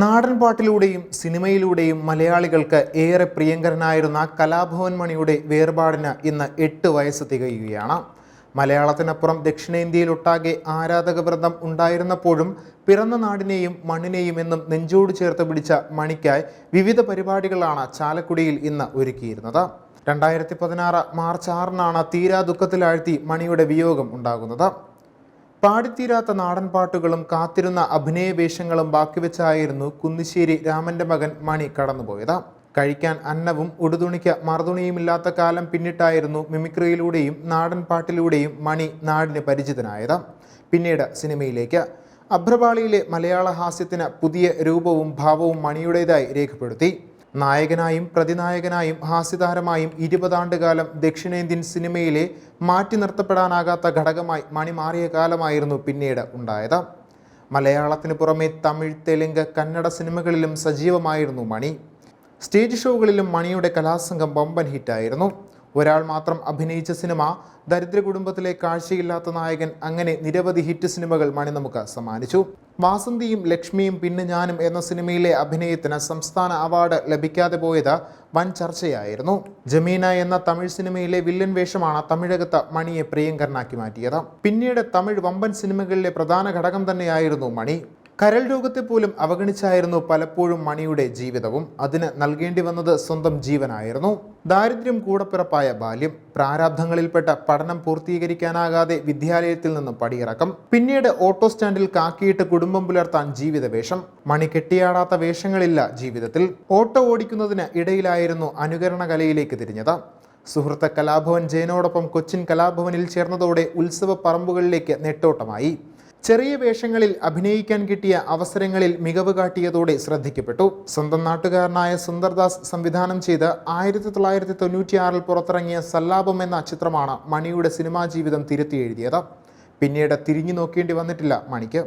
നാടൻ പാട്ടിലൂടെയും സിനിമയിലൂടെയും മലയാളികൾക്ക് ഏറെ പ്രിയങ്കരനായിരുന്ന കലാഭവൻ മണിയുടെ വേർപാടിന് ഇന്ന് എട്ട് വയസ്സ് തികയുകയാണ്. മലയാളത്തിനപ്പുറം ദക്ഷിണേന്ത്യയിലൊട്ടാകെ ആരാധക വൃന്ദം ഉണ്ടായിരുന്നപ്പോഴും പിറന്ന നാടിനെയും മണ്ണിനെയും എന്നും നെഞ്ചോട് ചേർത്ത് പിടിച്ച മണിക്കായി വിവിധ പരിപാടികളാണ് ചാലക്കുടിയിൽ ഇന്ന് ഒരുക്കിയിരുന്നത്. രണ്ടായിരത്തി പതിനാറ് മാർച്ച് ആറിനാണ് തീരാ ദുഃഖത്തിലാഴ്ത്തി മണിയുടെ വിയോഗം ഉണ്ടാകുന്നത്. പാടിത്തീരാത്ത നാടൻ പാട്ടുകളും കാത്തിരുന്ന അഭിനയ വേഷങ്ങളും ബാക്കിവെച്ചായിരുന്നു കുന്നിശ്ശേരി രാമന്റെ മകൻ മണി കടന്നുപോയത്. കഴിക്കാൻ അന്നവും ഉടുതുണിക്ക് മറുതുണിയുമില്ലാത്ത കാലം പിന്നിട്ടായിരുന്നു മിമിക്രിയിലൂടെയും നാടൻ പാട്ടിലൂടെയും മണി നാടിന് പരിചിതനായത്. പിന്നീട് സിനിമയിലേക്ക്. അഭ്രപാളിയിലെ മലയാള ഹാസ്യത്തിന് പുതിയ രൂപവും ഭാവവും മണിയുടേതായി രേഖപ്പെടുത്തി. നായകനായും പ്രതിനായകനായും ഹാസ്യതാരമായും ഇരുപതാണ്ടുകാലം ദക്ഷിണേന്ത്യൻ സിനിമയിലെ മാറ്റി നിർത്തപ്പെടാനാകാത്ത ഘടകമായി മണി മാറിയ കാലമായിരുന്നു പിന്നീട് ഉണ്ടായത്. മലയാളത്തിന് പുറമെ തമിഴ് തെലുങ്ക് കന്നഡ സിനിമകളിലും സജീവമായിരുന്നു മണി. സ്റ്റേജ് ഷോകളിലും മണിയുടെ കലാസംഘം വമ്പൻ ഹിറ്റായിരുന്നു. ഒരാൾ മാത്രം അഭിനയിച്ച സിനിമ ദരിദ്ര കുടുംബത്തിലെ കാഴ്ചയില്ലാത്ത നായകൻ അങ്ങനെ നിരവധി ഹിറ്റ് സിനിമകൾ മണി നമുക്ക് സമ്മാനിച്ചു. വാസന്തിയും ലക്ഷ്മിയും പിന്നെ ഞാനും എന്ന സിനിമയിലെ അഭിനയത്തിന് സംസ്ഥാന അവാർഡ് ലഭിക്കാതെ പോയത് വൻ ചർച്ചയായിരുന്നു. ജമീന എന്ന തമിഴ് സിനിമയിലെ വില്ലൻ വേഷമാണ് തമിഴകത്ത് മണിയെ പ്രിയങ്കരനാക്കി മാറ്റിയത്. പിന്നീട് തമിഴ് വമ്പൻ സിനിമകളിലെ പ്രധാന ഘടകം തന്നെയായിരുന്നു മണി. കരൾ രോഗത്തെ പോലും അവഗണിച്ചായിരുന്നു പലപ്പോഴും മണിയുടെ ജീവിതവും. അതിന് നൽകേണ്ടി വന്നത് സ്വന്തം ജീവനായിരുന്നു. ദാരിദ്ര്യം കൂടപ്പിറപ്പായ ബാല്യം പ്രാരാബ്ധങ്ങളിൽപ്പെട്ട പഠനം പൂർത്തീകരിക്കാനാകാതെ വിദ്യാലയത്തിൽ നിന്ന് പടിയിറക്കം പിന്നീട് ഓട്ടോ സ്റ്റാൻഡിൽ കാക്കിയിട്ട് കുടുംബം പുലർത്താൻ ജീവിതവേഷം മണി കെട്ടിയാടാത്ത വേഷങ്ങളില്ല ജീവിതത്തിൽ ഓട്ടോ ഓടിക്കുന്നതിന് ഇടയിലായിരുന്നു അനുകരണ കലയിലേക്ക് തിരിഞ്ഞത്. സുഹൃത്ത് കലാഭവൻ ജയനോടൊപ്പം കൊച്ചിൻ കലാഭവനിൽ ചേർന്നതോടെ ഉത്സവ പറമ്പുകളിലേക്ക് നെട്ടോട്ടമായി. ചെറിയ വേഷങ്ങളിൽ അഭിനയിക്കാൻ കിട്ടിയ അവസരങ്ങളിൽ മികവ് കാട്ടിയതോടെ ശ്രദ്ധിക്കപ്പെട്ടു. സ്വന്തം നാട്ടുകാരനായ സുന്ദർദാസ് സംവിധാനം ചെയ്ത് ആയിരത്തി തൊള്ളായിരത്തി തൊണ്ണൂറ്റിയാറിൽ പുറത്തിറങ്ങിയ സല്ലാപം എന്ന ചിത്രമാണ് മണിയുടെ സിനിമാ ജീവിതം തിരുത്തി എഴുതിയത്. പിന്നീട് തിരിഞ്ഞു നോക്കേണ്ടി വന്നിട്ടില്ല മണിക്ക്.